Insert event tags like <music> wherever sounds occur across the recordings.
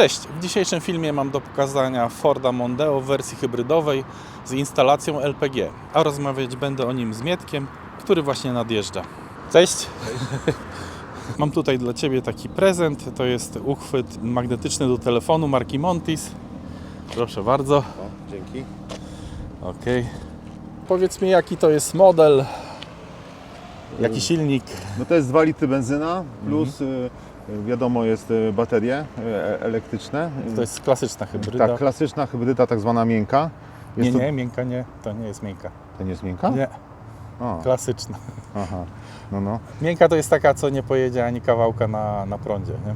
Cześć! W dzisiejszym filmie mam do pokazania Forda Mondeo w wersji hybrydowej z instalacją LPG, a rozmawiać będę o nim z Mietkiem, który właśnie nadjeżdża. Cześć! mam tutaj dla Ciebie taki prezent, to jest uchwyt magnetyczny do telefonu marki Montis. Proszę bardzo. O, dzięki. Ok. Powiedz mi jaki to jest model, jaki silnik. No to jest 2 litry benzyna plus y, wiadomo jest y, baterie y, elektryczne. To jest klasyczna hybryda. tak, klasyczna hybryda, tak zwana miękka. nie, Jest to, nie, miękka nie, to nie jest miękka. to nie jest miękka? Nie, O, klasyczna. aha. No, no. Miękka to jest taka, co nie pojedzie ani kawałka na, na prądzie, nie?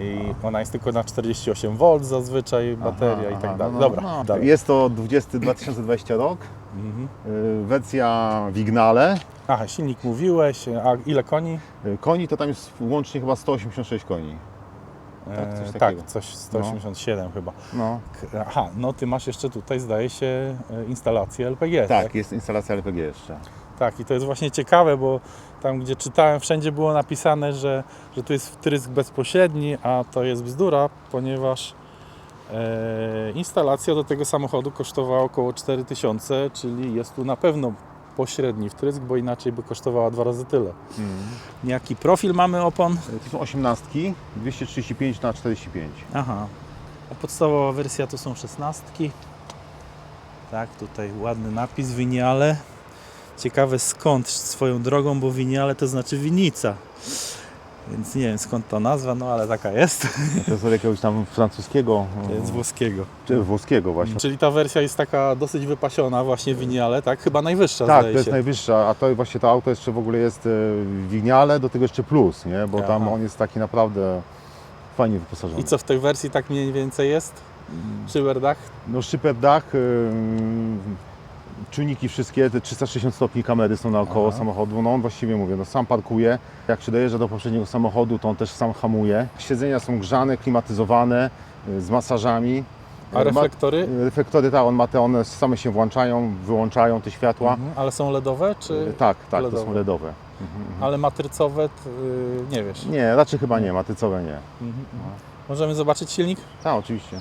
I ona jest tylko na 48 V zazwyczaj, bateria Aha, i tak aha, dalej. no, no, Dobra, no. dalej. Jest to 20, 2020 rok. Mhm. y, Wersja Wignale. Aha, silnik mówiłeś, a ile koni? Y, Koni to tam jest łącznie chyba 186 koni. Tak, coś E, takiego. tak coś 187 chyba. No. Aha, no ty masz jeszcze tutaj, zdaje się, e, instalację LPG, tak? Tak, jest instalacja LPG jeszcze. Tak, i to jest właśnie ciekawe, bo tam, gdzie czytałem, wszędzie było napisane, że, że tu jest wtrysk bezpośredni, a to jest bzdura, ponieważ e, instalacja do tego samochodu kosztowała około 4000, czyli jest tu na pewno pośredni wtrysk, bo inaczej by kosztowała dwa razy tyle. Mm. Jaki profil mamy opon? Y, To są 18, 235 na 45. Aha, a podstawowa wersja to są szesnastki. Tak, tutaj ładny napis Winiale. Ciekawe skąd swoją drogą, bo Winiale to znaczy winica. Więc nie wiem skąd ta nazwa, no ale taka jest. To jest od jakiegoś tam francuskiego. Z włoskiego. Czy włoskiego właśnie. Czyli ta wersja jest taka dosyć wypasiona właśnie Winiale, tak? Chyba najwyższa Tak, to jest się. najwyższa, a to właśnie to auto jeszcze w ogóle jest e, w Wigniale, do tego jeszcze plus, nie? Bo tam Aha. on jest taki naprawdę fajnie wyposażony. I co w tej wersji tak mniej więcej jest? Szyberdach? No szyper dach, y, czujniki wszystkie, te 360 stopni kamery są naokoło Aha. samochodu, no on właściwie mówię, no sam parkuje, jak się dojeżdża do poprzedniego samochodu, to on też sam hamuje. Siedzenia są grzane, klimatyzowane, y, z masażami. A Y, reflektory? Ma, reflektory, tak, on ma te, one same się włączają, wyłączają te światła. Mhm. Ale są LEDowe, czy... Y, Tak, tak, to LEDowe? są LEDowe. Mhm, mhm. Ale matrycowe, nie wiesz. Nie, raczej chyba nie, matycowe nie. Mhm. Możemy zobaczyć silnik? Tak, oczywiście.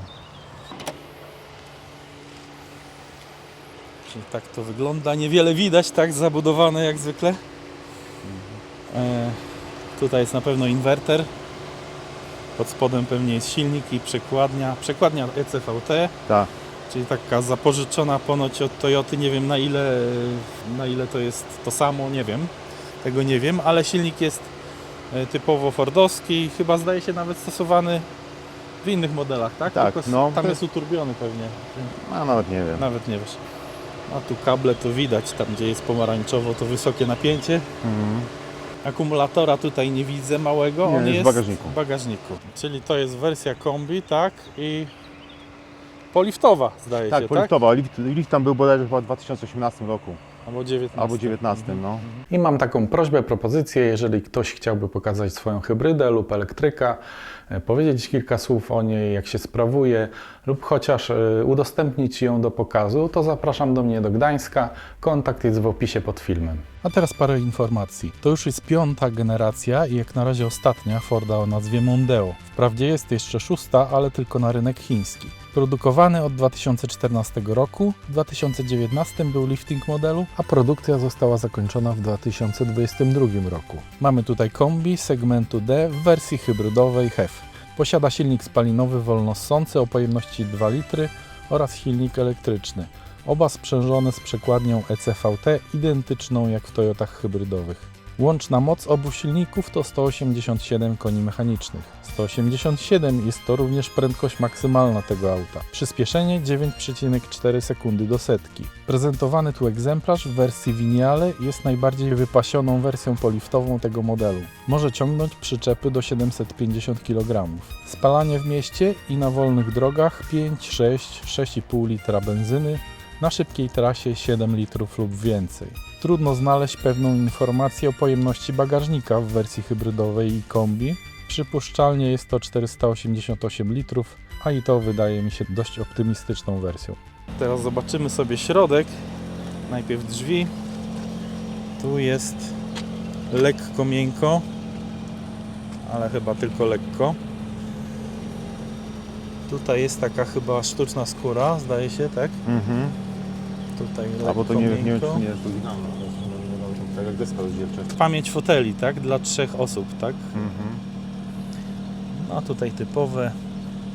Czyli tak to wygląda. Niewiele widać, tak zabudowane jak zwykle. E, tutaj jest na pewno inwerter. Pod spodem pewnie jest silnik i przekładnia. Przekładnia ECVT, Tak. czyli taka zapożyczona ponoć od Toyoty. Nie wiem na ile, na ile to jest to samo, nie wiem. Tego nie wiem, ale silnik jest e, typowo fordowski. Chyba zdaje się nawet stosowany w innych modelach, tak? Tak, Tylko no, tam jest uturbiony pewnie. A nawet nie wiem. Nawet nie wiesz. A tu kable to widać, tam gdzie jest pomarańczowo, to wysokie napięcie. Mhm. Akumulatora tutaj nie widzę małego, Nie, on jest w bagażniku. w bagażniku. Czyli to jest wersja kombi, tak? I poliftowa zdaje Tak, się, poliftowa. Lift, lift tam był bodajże chyba w 2018 roku. tak? Albo 19. Albo 19, no. I mam taką prośbę, propozycję, jeżeli ktoś chciałby pokazać swoją hybrydę lub elektryka, e, powiedzieć kilka słów o niej, jak się sprawuje, lub chociaż e, udostępnić ją do pokazu, to zapraszam do mnie do Gdańska. Kontakt jest w opisie pod filmem. A teraz parę informacji. To już jest piąta generacja i jak na razie ostatnia Forda o nazwie Mondeo. Wprawdzie jest jeszcze szósta, ale tylko na rynek chiński. Produkowany od 2014 roku, w 2019 był lifting modelu, a produkcja została zakończona w 2022 roku. Mamy tutaj kombi segmentu D w wersji hybrydowej HEV. Posiada silnik spalinowy wolnossący o pojemności 2 litry oraz silnik elektryczny. Oba sprzężone z przekładnią ECVT identyczną jak w Toyotach hybrydowych. Łączna moc obu silników to 187 koni mechanicznych. 187 jest to również prędkość maksymalna tego auta. Przyspieszenie 9,4 sekundy do setki. Prezentowany tu egzemplarz w wersji Vignale jest najbardziej wypasioną wersją poliftową tego modelu. Może ciągnąć przyczepy do 750 kg. Spalanie w mieście i na wolnych drogach 5, 6, 6,5 litra benzyny, na szybkiej trasie 7 litrów lub więcej. Trudno znaleźć pewną informację o pojemności bagażnika w wersji hybrydowej i kombi. Przypuszczalnie jest to 488 litrów, a i to wydaje mi się dość optymistyczną wersją. Teraz zobaczymy sobie środek. Najpierw drzwi. Tu jest lekko miękko, ale chyba tylko lekko. Tutaj jest taka chyba sztuczna skóra, zdaje się, tak? Mhm. Tutaj A bo to nie, nie wiem, czy nie no, no, no, Tak jak deska rozdzielcza. Pamięć foteli, tak? Dla trzech osób, tak? Mhm. No tutaj typowe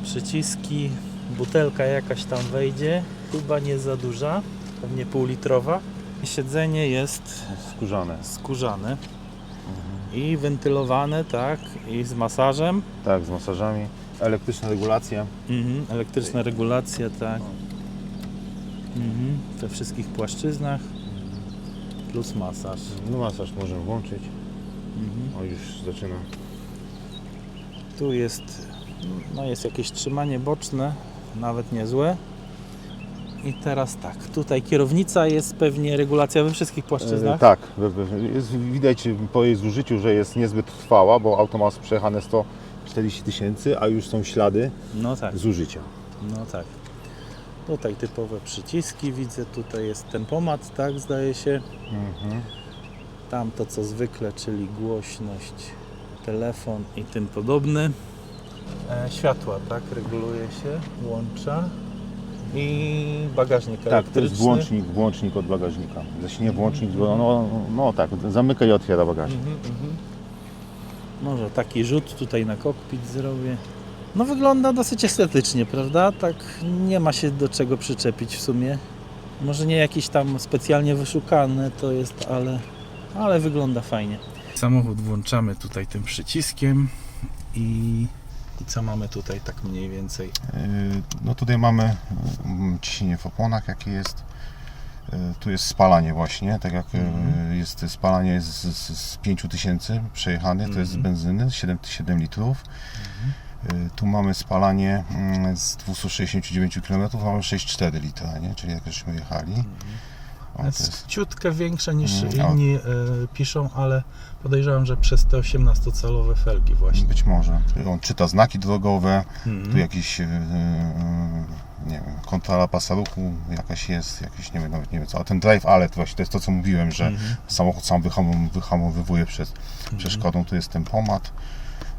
przyciski, butelka jakaś tam wejdzie, chyba nie za duża, pewnie półlitrowa. Siedzenie jest Skórzane. skórzane i wentylowane, tak, i z masażem. Tak, z masażami. Elektryczna regulacja. Mhm, elektryczna regulacja, tak. Mhm, we wszystkich płaszczyznach plus masaż. No masaż możemy włączyć. Mhm. O, już zaczyna. Tu jest, no jest jakieś trzymanie boczne, nawet niezłe. I teraz tak, tutaj kierownica jest pewnie regulacja we wszystkich płaszczyznach. E, tak, jest, widać po jej zużyciu, że jest niezbyt trwała, bo auto ma przejechane 140 tysięcy, a już są ślady No tak, zużycia. no tak. Tutaj typowe przyciski widzę, tutaj jest tempomat, tak zdaje się. Mhm. Tam to co zwykle, czyli głośność, telefon i tym podobne. E, światła, tak, reguluje się, włącza. I bagażnik Tak, to jest elektryczny. włącznik, włącznik od bagażnika. Znaczy nie włącznik, bo no, no tak, zamyka i otwiera bagażnik. Mhm, mhm. Może taki rzut tutaj na kokpit zrobię. No wygląda dosyć estetycznie, prawda? Tak nie ma się do czego przyczepić w sumie. Może nie jakiś tam specjalnie wyszukany to jest, ale, ale wygląda fajnie. Samochód włączamy tutaj tym przyciskiem i, i co mamy tutaj tak mniej więcej? Yy, No tutaj mamy mm, ciśnienie w oponach, jakie jest. Yy, Tu jest spalanie właśnie, tak jak Mhm. jest spalanie z, z, z 5000 przejechane, to jest z Mhm. benzyny, 7, 7 litrów. Yy, Tu mamy spalanie mm, z 269 km, mamy 6,4 litra, nie? czyli jak żeśmy jechali. O, to jest, jest, ciutkę większa niż Mm, o. inni e, piszą, ale podejrzewam, że przez te 18-calowe felgi właśnie. być może. On czyta znaki drogowe, Mhm. tu jakiś yy, yy, nie wiem, kontrola pasa ruchu jakaś jest, jakiś nie wiem, nawet nie wiem co, a ten drive alert właśnie to jest to co mówiłem, że Mhm. samochód sam wyhamowywuje przed przeszkodą, tu jest tempomat,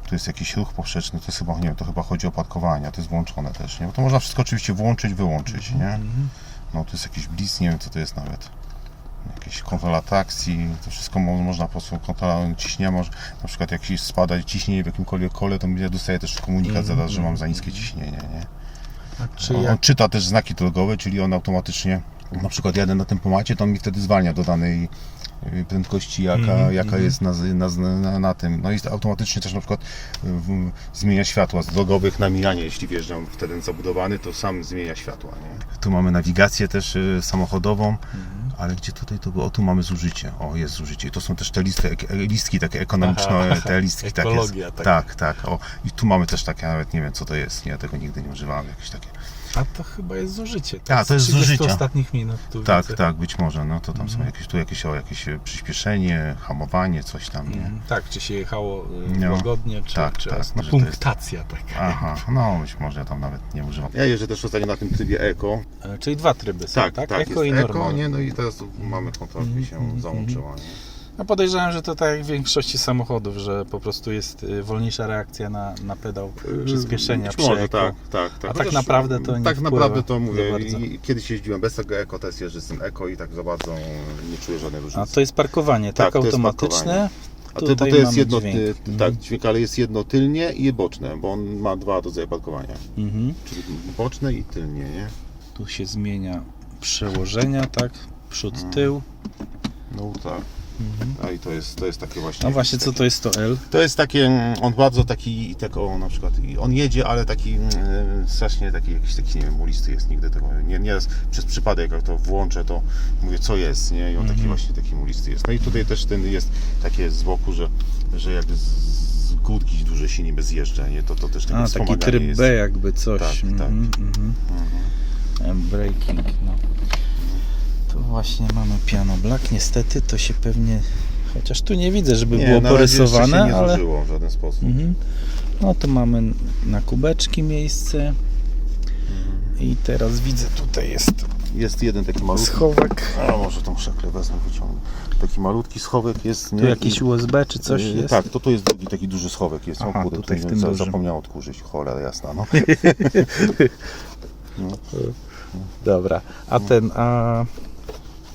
tu jest jakiś ruch poprzeczny, to jest chyba, nie wiem, to chyba chodzi o parkowanie, to jest włączone też, nie? Bo to można wszystko oczywiście włączyć, wyłączyć, nie? Mhm. No tu jest jakiś blitz, nie wiem co to jest nawet. Jakieś kontrola trakcji, to wszystko mo- można po prostu kontrola ciśnienia, może, na przykład jak się spada ciśnienie w jakimkolwiek kole, to ja dostaję też komunikat Mhm, zaraz, że mam za mhm, niskie ciśnienie, nie? Czy On, on jak czyta też znaki drogowe, czyli on automatycznie, na przykład jadę na tempomacie, to on mi wtedy zwalnia do danej prędkości, jaka, Mhm, jaka mhm. jest na, na, na, na tym. No i automatycznie też na przykład w, zmienia światła z drogowych na mijanie, jeśli wjeżdżam w teren zabudowany, to sam zmienia światła. Nie? Tu mamy nawigację też y, samochodową, Mhm. Ale gdzie tutaj to było? O, tu mamy zużycie. O, jest zużycie. I to są też te listy, ek- listki takie ekonomiczne, Aha, te listki takie. taka. Tak, tak. O, I tu mamy też takie, nawet nie wiem co to jest, ja tego nigdy nie używałem, jakieś takie. A to chyba jest zużycie. A, to jest 30 zużycie. ostatnich minut tu Tak, widzę. tak, być może. No to tam są Mhm. jakieś, tu jakieś, o, jakieś e, przyspieszenie, hamowanie, coś tam, nie? Mhm. Tak, czy się jechało y, No. łagodnie, czy, Tak, czy tak, no, to jest- punktacja taka. Aha, no być może ja tam nawet nie używam. Ja jeżdżę też ostatnio na tym trybie eko. E, Czyli dwa tryby są, tak? Eko jest i eko, normalny. nie? No i teraz mamy kontrolę, mi się Mhm, załączyła, nie? No podejrzewam, że to tak jak w większości samochodów, że po prostu jest y, wolniejsza reakcja na, na pedał przyspieszenia Być przy może, tak, tak, tak. A tak naprawdę to nie Tak naprawdę to mówię, i, kiedyś jeździłem bez tego eko, teraz jeżdżę z tym eko i tak za bardzo nie czuję żadnej różnicy. A to jest parkowanie, tak? Tak, Automatyczne. A bo Tutaj to jest jedno, dźwięk. ty, Mhm. tak, dźwięk, ale jest jedno tylnie i boczne, bo on ma dwa rodzaje parkowania. Mhm. Czyli boczne i tylnie, nie? Tu się zmienia przełożenia, tak? Przód, Mhm. tył. No tak. Mhm. A i to jest, to jest takie właśnie. No właśnie, co to jest to L? To jest takie, mm, on bardzo taki, tak o na przykład, i on jedzie, ale taki mm, strasznie taki, jakiś taki, nie wiem, mulisty jest, nigdy tego, nie, nie przez przypadek jak to włączę, to mówię, co jest, nie, i on taki Mhm. właśnie taki mulisty jest. No i tutaj też ten jest takie z boku, że, że jakby z, z górki duże się niby zjeżdża, nie, to, to też takie A, taki tryb jest. B jakby coś. Tak, tak. Mhm, mhm. Mhm. E, Braking, no. Tu właśnie mamy piano black. Niestety to się pewnie, chociaż tu nie widzę, żeby Nie, było na porysowane, się nie ale zużyło w żaden sposób. mhm. no tu mamy na kubeczki miejsce Mhm. i teraz widzę tutaj jest jest jeden taki malutki. Schowek. A może tą szeklę wezmę, wyciągnę. Taki malutki schowek jest. Nie? Tu jakiś USB czy coś Yy, jest? Tak, to tu jest drugi taki duży schowek jest. Aha, o kurde, tutaj tu w tym za-. Zapomniałem odkurzyć, cholera jasna. No. <laughs> Dobra. A ten, a,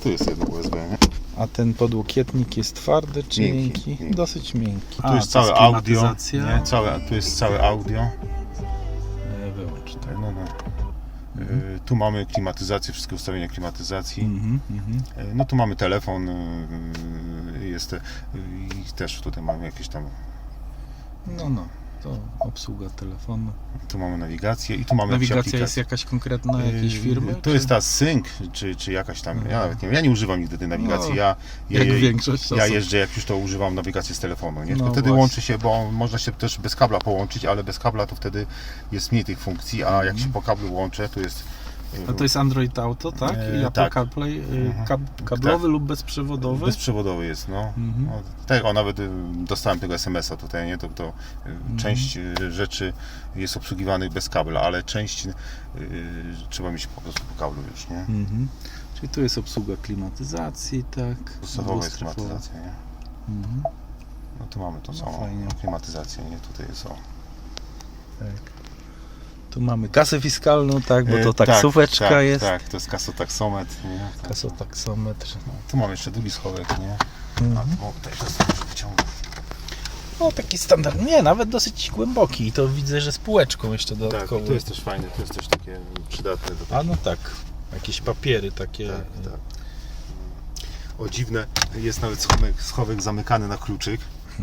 Tu jest jedno USB, nie? a ten podłokietnik jest twardy czy Miękki, miękki? miękki. Dosyć miękki. Tu jest całe audio. Nie? Całe, tu jest całe audio. E, Wyłącz, tak. No, no. Yy, Tu mamy klimatyzację, wszystkie ustawienia klimatyzacji. Mhm, mhm. No tu mamy telefon, jest te- i też tutaj mamy jakieś tam, No, no. To obsługa telefonu. tu mamy nawigację i tu mamy Nawigacja jest jakaś konkretna jakiejś Yy, firmy? To czy- jest ta Sync, czy, czy jakaś tam, ja Mhm. nawet nie wiem, ja nie używam nigdy tej nawigacji, No, ja, ja, Jak ja, większość ja jeżdżę, jak już to używam nawigację z telefonu, nie? No To wtedy właśnie. łączy się, bo można się też bez kabla połączyć, ale bez kabla to wtedy jest mniej tych funkcji, a jak się po kablu łączę, to jest... A to jest Android Auto, tak? E, I Apple tak. CarPlay y, Mhm. kab- kablowy lub bezprzewodowy? Bezprzewodowy jest, no. Mhm. no tak, o, nawet y, dostałem tego SMS-a tutaj, nie? To, to y, Mhm. część rzeczy jest obsługiwanych bez kabla, ale część y, trzeba mieć po prostu po kablu już, nie? Mhm. Czyli tu jest obsługa klimatyzacji, tak? Podstawowa jest klimatyzacja, nie? Mhm. No tu mamy tą No samą fajnie. klimatyzację, nie? Tutaj jest o. Tak. Tu mamy kasę fiskalną, tak? Bo to tak, taksóweczka tak, jest. Tak, to jest kasotaksometr, nie? Tak. Kasotaksometr. Tu mamy jeszcze drugi schowek, nie? A Mhm. tu o, tutaj też może. No taki standard. Nie, nawet dosyć głęboki. I to widzę, że z półeczką jeszcze Tak, dodatkowo. i tu jest też fajne, tu jest też takie przydatne do A no tak. Jakieś papiery takie. Tak, tak. O dziwne, jest nawet schowek, schowek zamykany na kluczyk.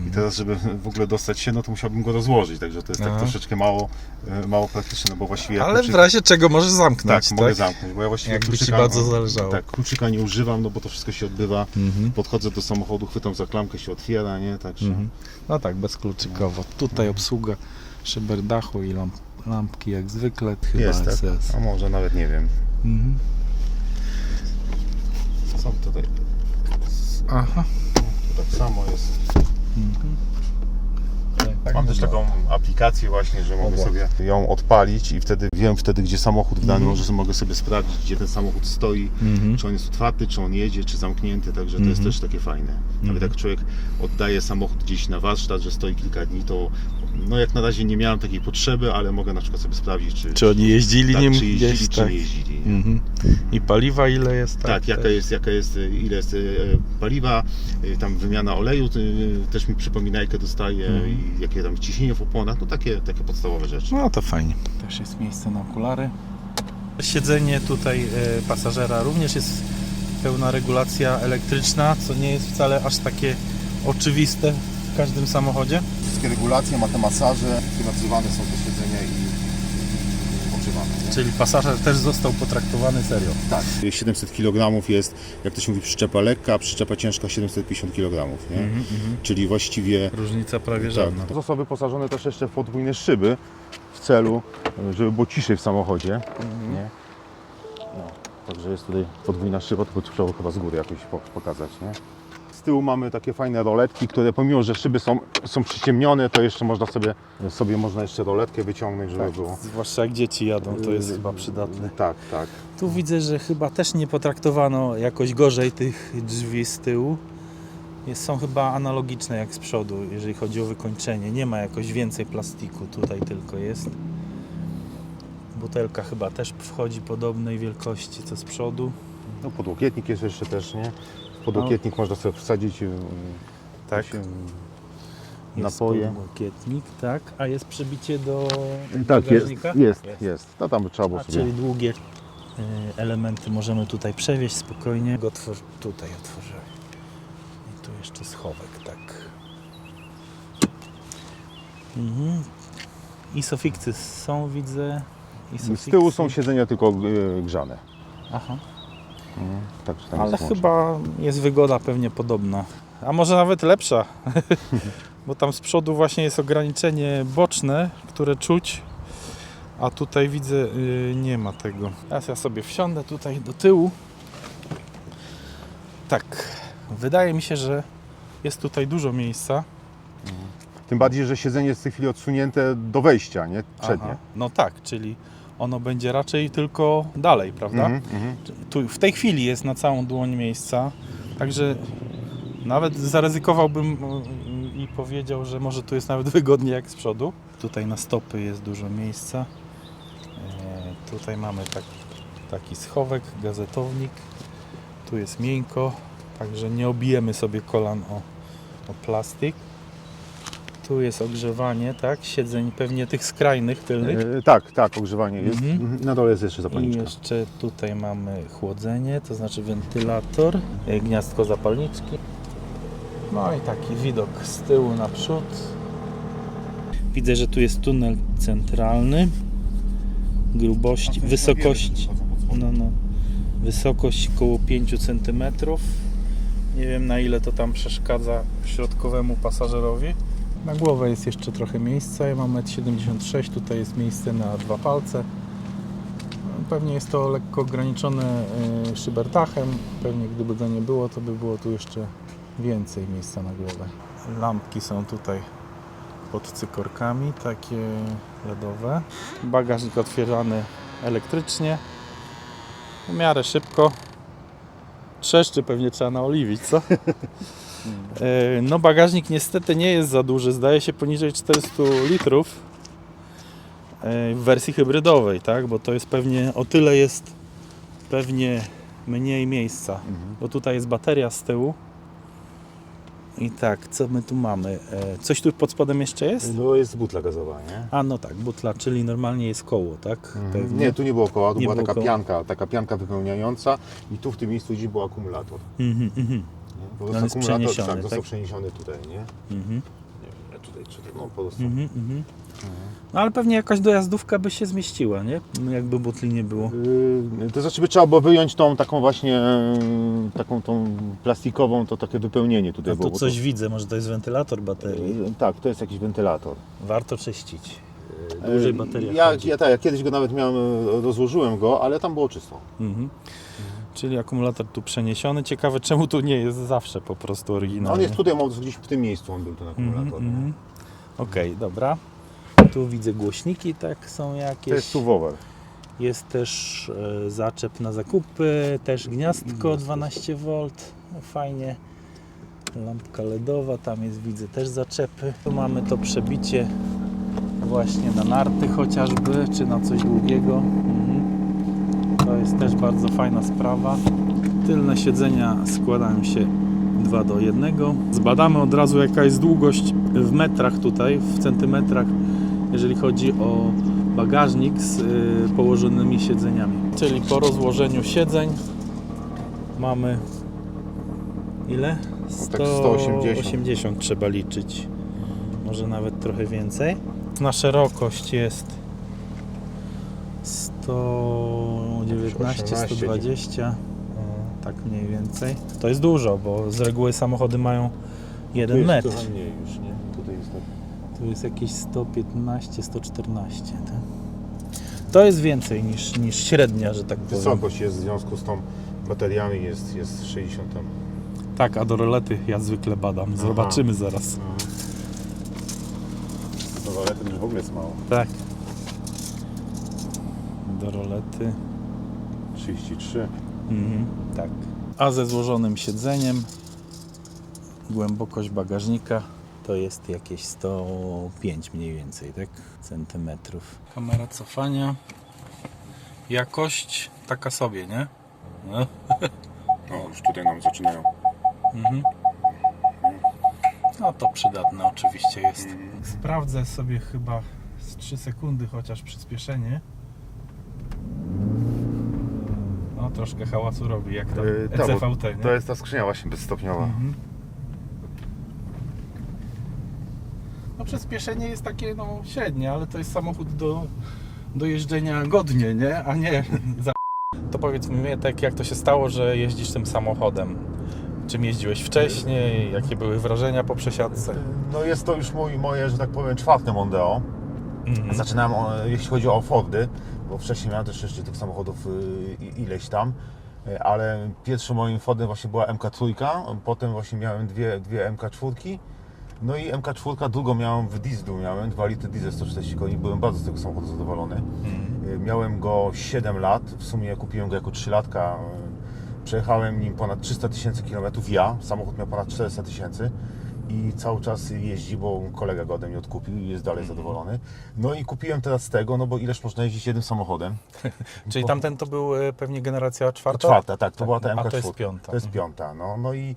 I teraz, żeby w ogóle dostać się, no to musiałbym go rozłożyć, także to jest tak Aha. troszeczkę mało, e, mało praktyczne, no bo właściwie Ale w razie czego możesz tak, zamknąć, tak? mogę zamknąć, bo ja właściwie Jakby ci kluczyka, bardzo zależało. Tak, kluczyka nie używam, no bo to wszystko się odbywa, Mhm. podchodzę do samochodu, chwytam za klamkę, się otwiera, nie, także Mhm. No tak, bezkluczykowo. Tutaj obsługa szyber dachu i lamp, lampki jak zwykle, chyba jest, tak, SS. a może nawet nie wiem, Mhm. są tutaj, Aha. tu tak samo jest. Mhm. Tak, Mam no też dobra. taką aplikację właśnie, że mogę sobie ją odpalić i wtedy wiem wtedy, gdzie samochód w danym, że mogę sobie sprawdzić, gdzie ten samochód stoi, Mhm. czy on jest otwarty, czy on jedzie, czy zamknięty, także to jest Mhm. też takie fajne. Nawet Mhm. jak człowiek oddaje samochód gdzieś na warsztat, że stoi kilka dni, to no jak na razie nie miałem takiej potrzeby, ale mogę na przykład sobie sprawdzić, czy, Czy oni jeździli tak, nim czy jeździli, gdzieś, czy tak? nie jeździli. nie? Mhm. I paliwa ile jest? Tak, jaka też. jest, jaka jest, e, ile jest e, paliwa, e, tam wymiana oleju, też mi przypominajkę dostaje i jakie tam ciśnienie w oponach, no takie, takie podstawowe rzeczy. No to fajnie. Też jest miejsce na okulary. Siedzenie tutaj e, pasażera również jest pełna regulacja elektryczna, co nie jest wcale aż takie oczywiste w każdym samochodzie. Wszystkie regulacje, ma te masaże, klimatyzowane są te siedzenia i używane. Czyli pasażer też został potraktowany serio. Tak. 700 kg jest, jak to się mówi, przyczepa lekka, a przyczepa ciężka 750 kg, nie? Czyli właściwie Różnica prawie żadna. Tak. Zostały wyposażone też jeszcze w podwójne szyby w celu, żeby było ciszej w samochodzie. Nie? No, także jest tutaj podwójna szyba, tylko trzeba chyba z góry jakoś po- pokazać. Nie? Z tyłu mamy takie fajne roletki, które pomimo, że szyby są, są przyciemnione, to jeszcze można sobie, sobie można jeszcze roletkę wyciągnąć, żeby było. Zwłaszcza jak dzieci jadą, to jest chyba przydatne. Tak, tak. Tu widzę, że chyba też nie potraktowano jakoś gorzej tych drzwi z tyłu. Jest, są chyba analogiczne jak z przodu, jeżeli chodzi o wykończenie. Nie ma jakoś więcej plastiku, tutaj tylko jest. Butelka chyba też wchodzi podobnej wielkości co z przodu. No, podłokietnik jest jeszcze też, nie? Podłokietnik można sobie wsadzić Tak. yy, Jest napoje. podłokietnik, tak. A jest przebicie do Tak, jest, bagażnika? jest, jest. No tam trzeba było A, sobie... czyli długie y, elementy możemy tutaj przewieźć spokojnie. Go otwor- tutaj otworzyłem. I tu jeszcze schowek, tak. Mhm. Isofiksy są, widzę. Z Isofiksy. tyłu są siedzenia tylko yy, grzane. Aha. Także tam Ale jest chyba jest wygoda pewnie podobna. A może nawet lepsza. <laughs> Bo tam z przodu właśnie jest ograniczenie boczne, które czuć. A tutaj widzę, yy, nie ma tego. Teraz ja sobie wsiądę tutaj do tyłu. Tak. Wydaje mi się, że jest tutaj dużo miejsca. Tym bardziej, że siedzenie jest w tej chwili odsunięte do wejścia, nie? Przednie. Aha. No tak, czyli ono będzie raczej tylko dalej, prawda? Mhm, mhm. Tu w tej chwili jest na całą dłoń miejsca, także nawet zaryzykowałbym y, i powiedział, że może tu jest nawet <laughs> wygodniej jak z przodu. Tutaj na stopy jest dużo miejsca. E, Tutaj mamy taki, taki schowek, gazetownik. Tu jest miękko, także nie obijemy sobie kolan o, o plastik. Tu jest ogrzewanie, tak? Siedzeń pewnie tych skrajnych, tylnych. E, tak, tak, ogrzewanie jest. Mhm. Mhm. Na dole jest jeszcze I zapalniczka. jeszcze tutaj mamy chłodzenie, to znaczy wentylator, e, gniazdko zapalniczki. No i taki widok z tyłu naprzód. Widzę, że tu jest tunel centralny. Grubość, wysokość, no, no, wysokość około 5 cm. Nie wiem na ile to tam przeszkadza środkowemu pasażerowi. Na głowę jest jeszcze trochę miejsca. Ja mam 1,76 m. Tutaj jest miejsce na dwa palce. Pewnie jest to lekko ograniczone y, szybertachem. Pewnie gdyby go nie było, to by było tu jeszcze więcej miejsca na głowę. Lampki są tutaj pod cykorkami, takie LEDowe. Bagażnik otwierany elektrycznie. W miarę szybko. Trzeszczy pewnie trzeba naoliwić, co? <laughs> E, No bagażnik niestety nie jest za duży, zdaje się poniżej 400 litrów e, w wersji hybrydowej, tak? Bo to jest pewnie, o tyle jest pewnie mniej miejsca, Mhm. bo tutaj jest bateria z tyłu. I tak, co my tu mamy? E, Coś tu pod spodem jeszcze jest? No jest butla gazowa, nie? A no tak, butla, czyli normalnie jest koło, tak? Pewnie. Nie, tu nie było koła, tu Nie była taka koła. pianka, taka pianka wypełniająca i tu w tym miejscu gdzie był akumulator. Mhm, mhm, On prostu jest akumulator przeniesiony, tak, został tak? przeniesiony tutaj, nie? mhm. Nie wiem, tutaj, czy to, no. Mhm, mhm. No ale pewnie jakaś dojazdówka by się zmieściła, nie? Jakby butli nie było. Yy, To znaczy by trzeba było wyjąć tą taką właśnie, yy, taką tą plastikową, to takie wypełnienie tutaj A było. tu bo coś widzę, może to jest wentylator baterii. Yy, Tak, to jest jakiś wentylator. Warto czyścić. Dłużej Yy, bateria ja, ja, tak, ja kiedyś go nawet miałem, yy, rozłożyłem go, ale tam było czysto. Mhm. Czyli akumulator tu przeniesiony. Ciekawe, czemu tu nie jest zawsze po prostu oryginalny. On jest tutaj, gdzieś w tym miejscu on był ten Mhm, akumulator. mhm. Okej, dobra. Tu widzę głośniki, tak, są jakieś. To jest suwower. Jest też e, zaczep na zakupy, też gniazdko 12V. No, fajnie. Lampka LEDowa, tam jest, widzę, też zaczepy. Tu mamy to przebicie właśnie na narty chociażby, czy na coś długiego. To jest też bardzo fajna sprawa. Tylne siedzenia składają się 2 do 1. Zbadamy od razu jaka jest długość w metrach tutaj, w centymetrach, jeżeli chodzi o bagażnik z y, położonymi siedzeniami. Czyli po rozłożeniu siedzeń mamy ile? No tak 180. 180 trzeba liczyć. Może nawet trochę więcej. Na szerokość jest 119, 18, 120. Tak mniej więcej. To jest dużo, bo z reguły samochody mają 1 Tu jest metr. trochę mniej już, nie? Tutaj jest tak. Tu jest jakieś 115, 114. Tak? To jest więcej niż, niż średnia, że tak powiem. Wysokość jest w związku z tą bateriami jest, jest 60 tam. Tak, a do rolety ja zwykle badam. Zobaczymy zaraz. No ale to już w ogóle jest mało. Tak. Do rolety. 33. Mhm, tak. A ze złożonym siedzeniem głębokość bagażnika to jest jakieś 105 mniej więcej, tak? Centymetrów. Kamera cofania. Jakość taka sobie, nie? No. <laughs> No już tutaj nam zaczynają. Mhm. No to przydatne oczywiście jest. Sprawdzę sobie chyba z 3 sekundy chociaż przyspieszenie. No troszkę hałasu robi jak to Yy, ta, ECVT, nie? To jest ta skrzynia właśnie bezstopniowa. Mhm. No przyspieszenie jest takie no średnie, ale to jest samochód do, do jeżdżenia godnie, nie? A nie <laughs> za... <laughs> To powiedz mi tak jak to się stało, że jeździsz tym samochodem? Czym jeździłeś wcześniej? Jakie były wrażenia po przesiadce? No jest to już mój, moje, że tak powiem, czwarte Mondeo. Mhm. Zaczynałem, jeśli chodzi o Fordy, bo wcześniej miałem też jeszcze tych samochodów y, ileś tam, Y, ale pierwszym moim Fordem właśnie była MK3, potem właśnie miałem dwie, dwie MK4, No i MK4 długo miałem w dieslu, miałem 2 litry diesel 140 koni, byłem bardzo z tego samochodu zadowolony. Y, Miałem go 7 lat, w sumie kupiłem go jako 3 latka. y, Przejechałem nim ponad 300 tysięcy kilometrów ja, samochód miał ponad 400 tysięcy i cały czas jeździ, bo kolega go ode mnie odkupił i jest dalej zadowolony. No i kupiłem teraz tego, no bo ileż można jeździć jednym samochodem. <laughs> Czyli tamten to był e, pewnie generacja czwarta? Czwarta, tak, to była ta A MK4. to jest piąta. To jest piąta, no, no i,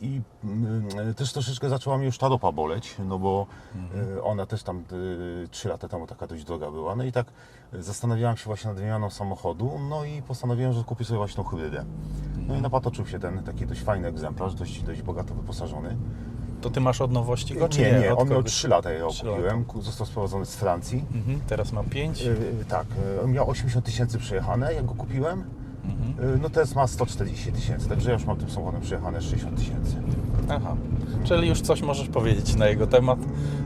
i mm, też troszeczkę zaczęła mnie już ta ropa boleć, no bo Mhm. y, ona też tam 3 lata temu taka dość droga była. No i tak zastanawiałem się właśnie nad wymianą samochodu, no i postanowiłem, że kupię sobie właśnie tą hybrydę. No i napatoczył się ten taki dość fajny egzemplarz, dość, dość bogato wyposażony. To ty masz od nowości go, czy nie? nie, nie, on miał kogoś? 3 lata, ja go kupiłem, ku- został sprowadzony z Francji. Mhm, teraz ma 5. Y, y, Tak, y, on miał 80 tysięcy przejechane, jak go kupiłem. Mhm. Y, No teraz ma 140 tysięcy, także ja już mam tym samochodem przejechane 60 tysięcy. Aha. Czyli już coś możesz powiedzieć na jego temat?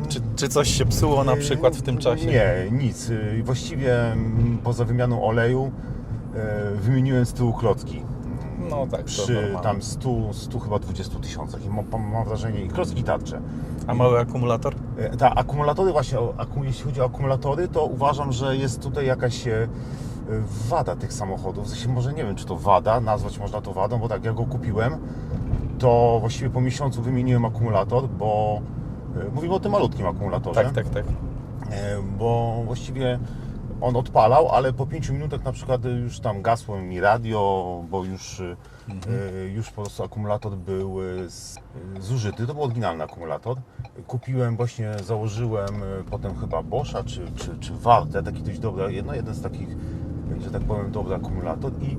Czy, czy coś się psuło na przykład w tym czasie? Nie, nic. Y, Właściwie mm, poza wymianą oleju y, wymieniłem z tyłu klocki. No tak, Przy tam 100, 100 chyba 20 tysiącach. I mam, mam wrażenie, i klocki i tarcze. A mały akumulator? E, Ta akumulatory właśnie, jeśli chodzi o akumulatory, to uważam, że jest tutaj jakaś e, wada tych samochodów. W sensie może nie wiem, czy to wada, nazwać można to wadą, bo tak, ja go kupiłem, to właściwie po miesiącu wymieniłem akumulator, bo e, mówimy o tym malutkim akumulatorze. Tak, tak, tak. Bo właściwie on odpalał, ale po 5 minutach na przykład już tam gasło mi radio, bo już, e, już po prostu akumulator był e, z, zużyty. To był oryginalny akumulator. Kupiłem właśnie, założyłem potem chyba Boscha czy, czy, czy Wartę, taki dość dobry, no jeden z takich, że tak powiem, dobry akumulator i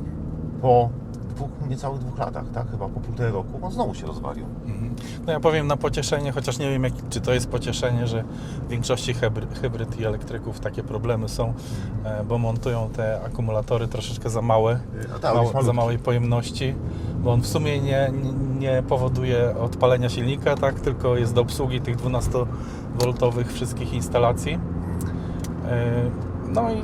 po dwóch, niecałych dwóch latach, tak, chyba po półtorej roku, on znowu się rozwalił. Mhm. No ja powiem na pocieszenie, chociaż nie wiem, jak, czy to jest pocieszenie, że w większości hybryd, hybryd i elektryków takie problemy są, e, bo montują te akumulatory troszeczkę za małe, A tak, małe jest za małej pojemności, bo on w sumie nie, nie, powoduje odpalenia silnika, tak, tylko jest do obsługi tych 12V wszystkich instalacji. E, No i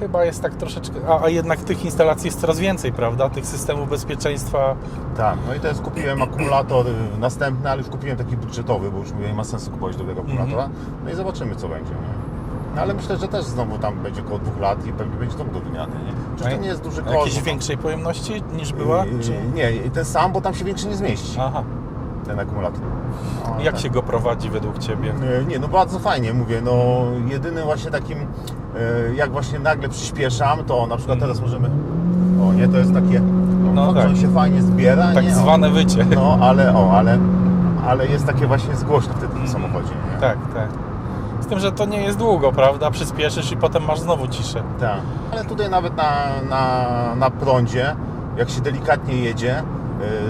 chyba jest tak troszeczkę, a, a jednak tych instalacji jest coraz więcej, prawda, tych systemów bezpieczeństwa Tak, no i teraz kupiłem akumulator y, następny, ale już kupiłem taki budżetowy, bo już mówię, nie ma sensu kupować dobrego akumulatora. No i zobaczymy, co będzie. Nie? No ale myślę, że też znowu tam będzie około dwóch lat i pewnie będzie znowu do wymiany. Nie? Przecież to nie jest duży koszt. Jakiejś większej pojemności niż była? Yy, Czy... Nie, ten sam, bo tam się większy nie zmieści, Aha. ten akumulator. No, Jak się go prowadzi według Ciebie? Yy, Nie, no bardzo fajnie, mówię, no jedynym właśnie takim, jak właśnie nagle przyspieszam, to na przykład teraz możemy, o nie, to jest takie, No tak. on się fajnie zbiera, Tak nie? O, zwane wycie. No, ale o, ale, ale jest takie właśnie zgłośne wtedy w samochodzie, nie? Tak, tak. Z tym, że to nie jest długo, prawda? Przyspieszysz i potem masz znowu ciszę. Tak. Ale tutaj nawet na, na, na prądzie, jak się delikatnie jedzie,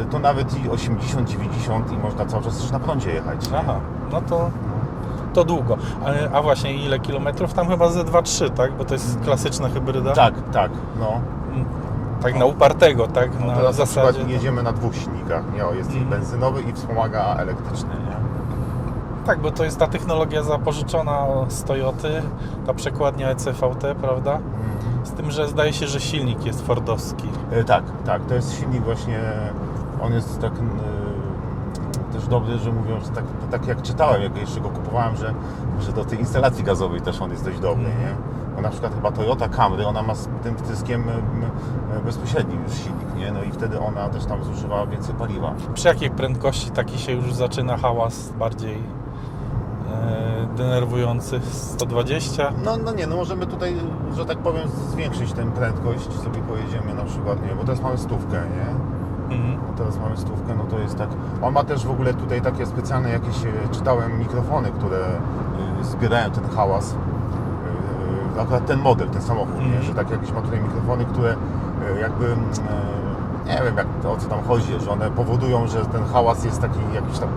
y, to nawet i 80, 90 i można cały czas też na prądzie jechać. nie? Aha, no to, to długo. A, a właśnie ile kilometrów? Tam chyba ze 2-3, tak? Bo to jest klasyczna hybryda. Tak, tak, no. Mm, Tak na upartego, tak? no na teraz na zasadzie. przykład jedziemy na dwóch silnikach, nie? O, jest i Mhm. benzynowy i wspomaga elektryczny, nie? Tak, bo to jest ta technologia zapożyczona z Toyoty, ta przekładnia ECVT, prawda? Z tym, że zdaje się, że silnik jest fordowski. E, Tak, tak, to jest silnik właśnie, on jest tak e, dobry, że mówią, że tak, tak jak czytałem, jak jeszcze go kupowałem, że, że do tej instalacji gazowej też on jest dość dobry, Mhm. nie? Bo na przykład chyba Toyota Camry, ona ma z tym wtryskiem e, bezpośrednim już silnik, nie? No i wtedy ona też tam zużywa więcej paliwa. Przy jakiej prędkości taki się już zaczyna hałas bardziej e, denerwujący? 120? No, no nie, no możemy tutaj, że tak powiem, zwiększyć tę prędkość, sobie pojedziemy na przykład, nie? Bo teraz mamy stówkę, nie? Mhm. Teraz mamy stówkę, no to jest tak. On ma też w ogóle tutaj takie specjalne jakieś, e, czytałem mikrofony, które e, zbierają ten hałas. E, Akurat ten model, ten samochód, nie? Mhm. że tak jakieś ma tutaj mikrofony, które jakby, mm, nie wiem jak, o co tam chodzi, że one powodują, że ten hałas jest taki jakiś tam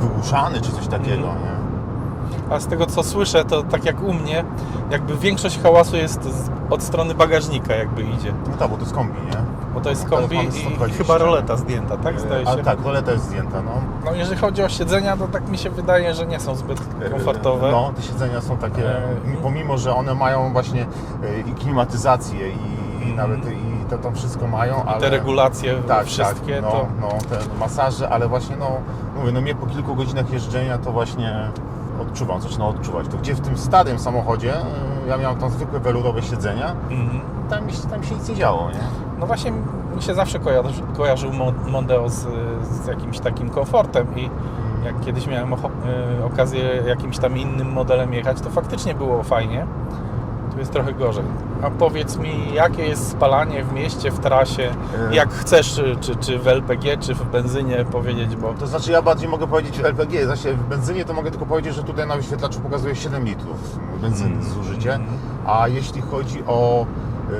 wygłuszany czy coś takiego, Mhm. nie? A z tego co słyszę, to tak jak u mnie, jakby większość hałasu jest od strony bagażnika jakby idzie. No tak, bo to jest kombi, nie? Bo to jest kombi i, i 120. chyba roleta zdjęta, tak? Zdaje A się. tak, roleta jest zdjęta, no. No jeżeli chodzi o siedzenia, to tak mi się wydaje, że nie są zbyt komfortowe. No, te siedzenia są takie, E, pomimo, że one mają właśnie e, i klimatyzację i, i Mhm. nawet i to, to wszystko mają, ale... Te regulacje tak, wszystkie tak, no, to... no, te masaże, ale właśnie no, mówię, no mnie po kilku godzinach jeżdżenia to właśnie odczuwam, zaczynam odczuwać to. Gdzie w tym starym samochodzie, ja miałem tam zwykłe welurowe siedzenia, Mhm. tam, tam się nic nie działo, nie? No właśnie mi się zawsze kojarzy, kojarzył Mon- Mondeo z, z jakimś takim komfortem i jak kiedyś miałem y, okazję jakimś tam innym modelem jechać, to faktycznie było fajnie. Tu jest trochę gorzej. A powiedz mi, jakie jest spalanie w mieście, w trasie? E. Jak chcesz, czy, czy, czy w LPG, czy w benzynie powiedzieć, bo To znaczy ja bardziej mogę powiedzieć LPG, znaczy w benzynie to mogę tylko powiedzieć, że tutaj na wyświetlaczu pokazuje 7 litrów benzyny Mm. zużycie, Mhm. a jeśli chodzi o y,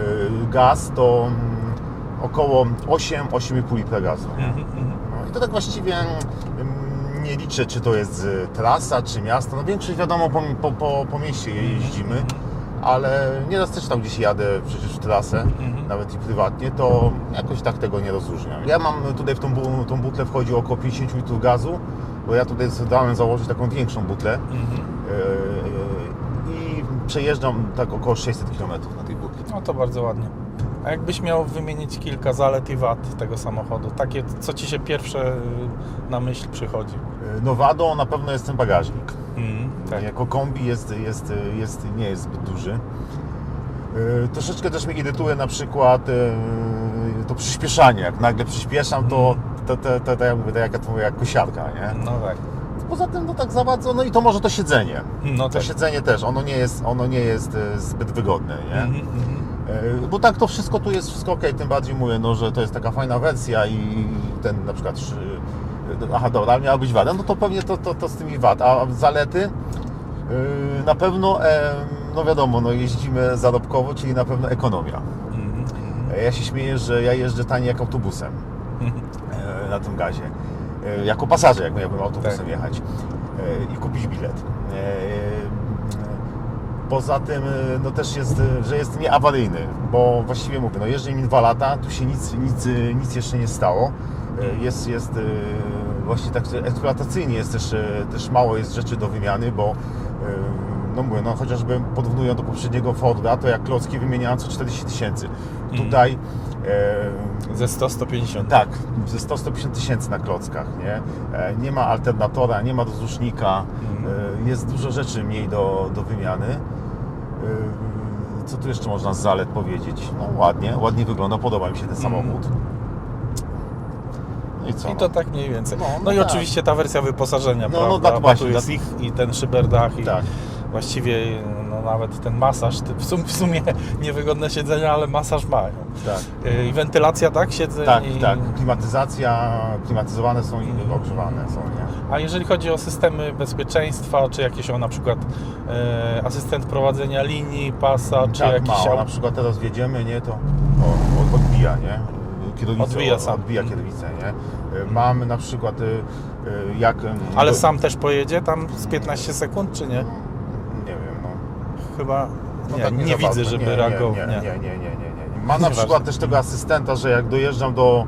gaz, to mm, około 8-8,5 litra gazu. Mhm, mhm. No i to tak właściwie mm, nie liczę, czy to jest y, trasa, czy miasto. No większość wiadomo, po, po, po, po mieście je- jeździmy, ale nieraz też tam gdzieś jadę przecież w trasę, Mhm. nawet i prywatnie, to jakoś tak tego nie rozróżniam. Ja mam tutaj w tą, tą butlę wchodzi około 50 litrów gazu, bo ja tutaj zdałem założyć taką większą butlę Mhm. yy, i przejeżdżam tak około 600 km na tej butli. No to bardzo ładnie. A jakbyś miał wymienić kilka zalet i wad tego samochodu, takie, co Ci się pierwsze y, na myśl przychodzi? Yy, No wadą na pewno jest ten bagażnik. Mhm, tak. Jako kombi jest, jest, jest, nie jest zbyt duży. Yy, Troszeczkę też mnie irytuje na przykład to przyspieszanie. Jak nagle przyspieszam, to to, to, to, to, mówię, to jak ja to mówię, jak kosiarka, nie? No tak. Poza tym no tak za bardzo, no i to może to siedzenie. No To tak. siedzenie też, ono nie jest, ono nie jest zbyt wygodne, nie? Mhm, mhm. E, Bo tak to wszystko tu jest wszystko ok, tym bardziej mówię, no, że to jest taka fajna wersja i ten na przykład szy- aha dobra, miała być wada, no to pewnie to, to, to z tymi wad, a zalety yy, na pewno, e, no wiadomo, no jeździmy zarobkowo, czyli na pewno ekonomia. Mhm. E, Ja się śmieję, że ja jeżdżę taniej jak autobusem Mhm. e, na tym gazie. E, Jako pasażer, jak miałbym autobusem Tak. jechać e, i kupić bilet. Poza tym, e, no też jest, e, że jest nieawaryjny, bo właściwie mówię, no jeżdżę nim dwa lata, tu się nic, nic, e, nic jeszcze nie stało. Jest, jest właśnie tak eksploatacyjnie jest też, też mało jest rzeczy do wymiany, bo no mówię, no chociażby porównując do poprzedniego Forda, to jak klocki wymieniałem co 40 tysięcy. Mhm. Tutaj e, Ze 100-150. tak, ze 100-150 tysięcy na klockach, nie? E, Nie ma alternatora, nie ma rozrusznika, Mhm. e, jest dużo rzeczy mniej do, do wymiany. Co tu jeszcze można z zalet powiedzieć? No ładnie, ładnie wygląda, podoba mi się ten samochód. No i co? I to tak mniej więcej. No, No, no i tak. oczywiście ta wersja wyposażenia, No, no prawda? tak Bo właśnie, tu jest tak. ich i ten szyberdach i Tak, właściwie no, nawet ten masaż, w sum- w sumie <laughs> niewygodne siedzenia, ale masaż mają. tak. Y, I wentylacja, tak? Siedzeń Tak, i... tak. Klimatyzacja, klimatyzowane są i ogrzewane są? A jeżeli chodzi o systemy bezpieczeństwa, czy jakieś o na przykład e, asystent prowadzenia linii, pasa, czy tak, jakiś ma. au- Na przykład teraz wjedziemy, nie, to o, odbija, nie? Kierownicę, Odbija sam. Odbija Mhm. kierownicę, nie? Y, Mamy na przykład y, y, jak... Ale do- sam też pojedzie tam z 15 sekund, czy nie? Nie wiem, no. Chyba no nie, tak nie za widzę, żeby nie, reagował. Nie, nie, nie, nie, nie, nie, nie. Ma na przykład też tego asystenta, że jak dojeżdżam do,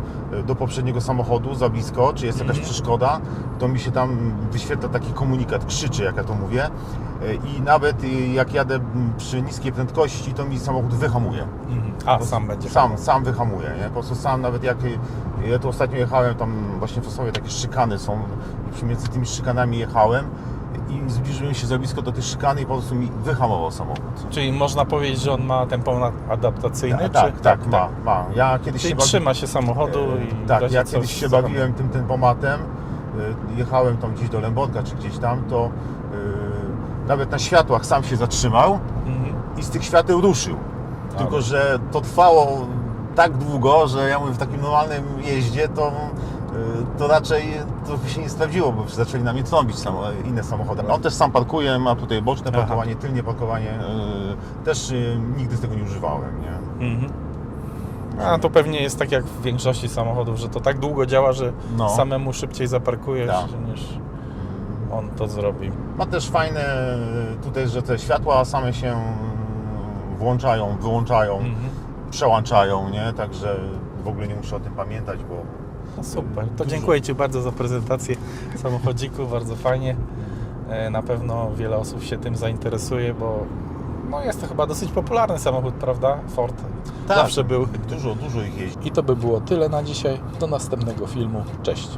do poprzedniego samochodu za blisko, czy jest jakaś Mhm. przeszkoda, to mi się tam wyświetla taki komunikat, krzyczy, jak ja to mówię. Y, I nawet jak jadę przy niskiej prędkości, to mi samochód wyhamuje. Mhm. A, sam będzie. Sam, sam wyhamuje, nie? Po prostu sam nawet jak ja tu ostatnio jechałem, tam właśnie w Osowie takie szykany są i pomiędzy tymi szykanami jechałem i zbliżyłem się za blisko do tej szykany i po prostu mi wyhamował samochód. Czyli można powiedzieć, że on ma tempo adaptacyjny? Tak, tak, tak, ma, ma. Ja kiedyś Czyli się bawi- trzyma się samochodu E, i Tak, ja kiedyś się bawiłem tym tempomatem, y, jechałem tam gdzieś do Lębotka czy gdzieś tam, to y, nawet na światłach sam się zatrzymał Mhm. i z tych świateł ruszył. Tylko, że to trwało tak długo, że ja mówię, w takim normalnym jeździe to, to raczej to by się nie sprawdziło, bo zaczęli na mnie trąbić inne samochody. On też sam parkuje, ma tutaj boczne Aha. parkowanie, tylnie parkowanie. y, Też y, nigdy tego nie używałem, nie? Mhm. A to pewnie jest tak jak w większości samochodów, że to tak długo działa, że No. samemu szybciej zaparkujesz Tak. niż on to zrobi. Ma też fajne y, tutaj, że te światła same się włączają, wyłączają, Mhm. przełączają, nie? Także w ogóle nie muszę o tym pamiętać, bo No super. To dziękuję Ci bardzo za prezentację samochodziku, bardzo fajnie. E, Na pewno wiele osób się tym zainteresuje, bo No jest to chyba dosyć popularny samochód, prawda? Ford. Tak. Zawsze był. Dużo, dużo ich jeździ. I to by było tyle na dzisiaj. Do następnego filmu. Cześć.